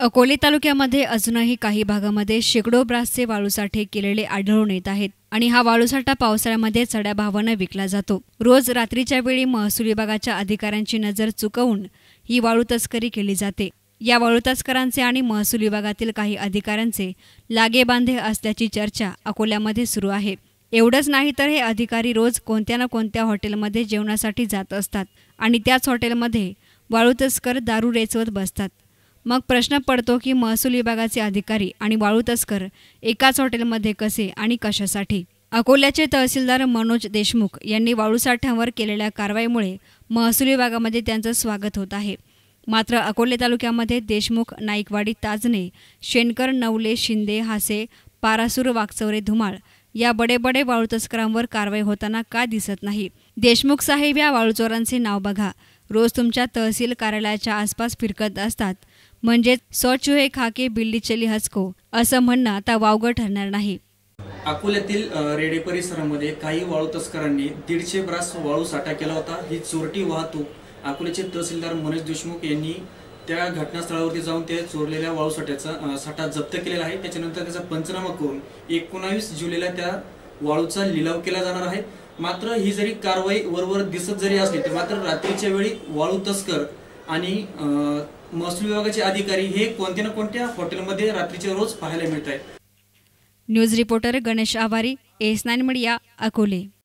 अकोले तालुक्यामध्ये अजूनही काही भागामध्ये शेकडो ब्रासचे वाळूसाठे केलेले आढळून येत आहेत आणि हा वाळूसाठा पावसाळ्यामध्ये चढ्या भावानं विकला जातो. रोज रात्रीच्या वेळी महसूल विभागाच्या अधिकाऱ्यांची नजर चुकवून ही वाळू तस्करी केली जाते. या वाळू तस्करांचे आणि महसूल विभागातील काही अधिकाऱ्यांचे लागेबांधे असल्याची चर्चा अकोल्यामध्ये सुरू आहे. एवढंच नाही तर हे अधिकारी रोज कोणत्या ना कोणत्या हॉटेलमध्ये जेवणासाठी जात असतात आणि त्याच हॉटेलमध्ये वाळू तस्कर दारू रेचवत बसतात. मग प्रश्न पडतो की महसूल विभागाचे अधिकारी आणि वाळू तस्कर एकाच हॉटेलमध्ये कसे आणि कशासाठी? अकोल्याचे तहसीलदार मनोज देशमुख यांनी वाळूसाठ्यावर केलेल्या कारवाईमुळे महसूल विभागामध्ये त्यांचं स्वागत होत आहे. मात्र अकोले तालुक्यामध्ये देशमुख नाईकवाडी ताजने शेणकर नवले शिंदे हासे पारासूर वाकचवरे धुमाळ या बडे बडे वाळू तस्करांवर कारवाई होताना का दिसत नाही? देशमुख साहेब या वाळूचोरांचे नाव बघा. रोज तुमच्या तहसील कार्यालयाच्या आसपास फिरकत असतात. म्हणजेच सौ खाके बिल्ली चली हसको असं म्हणणं आता वावगं ठरणार नाही. अकोल्यातील रेडे परिसरामध्ये काही वाळू तस्करांनी दीडशे ब्रास वाळू साठा केला होता. ही चोरटी वाहतूक अकोल्याचे तहसीलदार मनोज देशमुख यांनी त्या घटनास्थळावरती जाऊन ते चोरलेल्या वाळू साठ्याचा साठा जप्त केलेला आहे. त्याच्यानंतर त्याचा पंचनामा करून एकोणावीस जुलैला त्या वाळूचा लिलाव केला जाणार आहे. मात्र ही जरी कारवाई वरवर दिसत जरी असली तर मात्र रात्रीच्या वेळी वाळू तस्कर आणि महसूल विभागाचे अधिकारी हे कोणत्या ना कोणत्या हॉटेलमध्ये रात्रीचे रोज पाहायला मिळत आहेत news reporter Ganesh Awari S nine media Akole.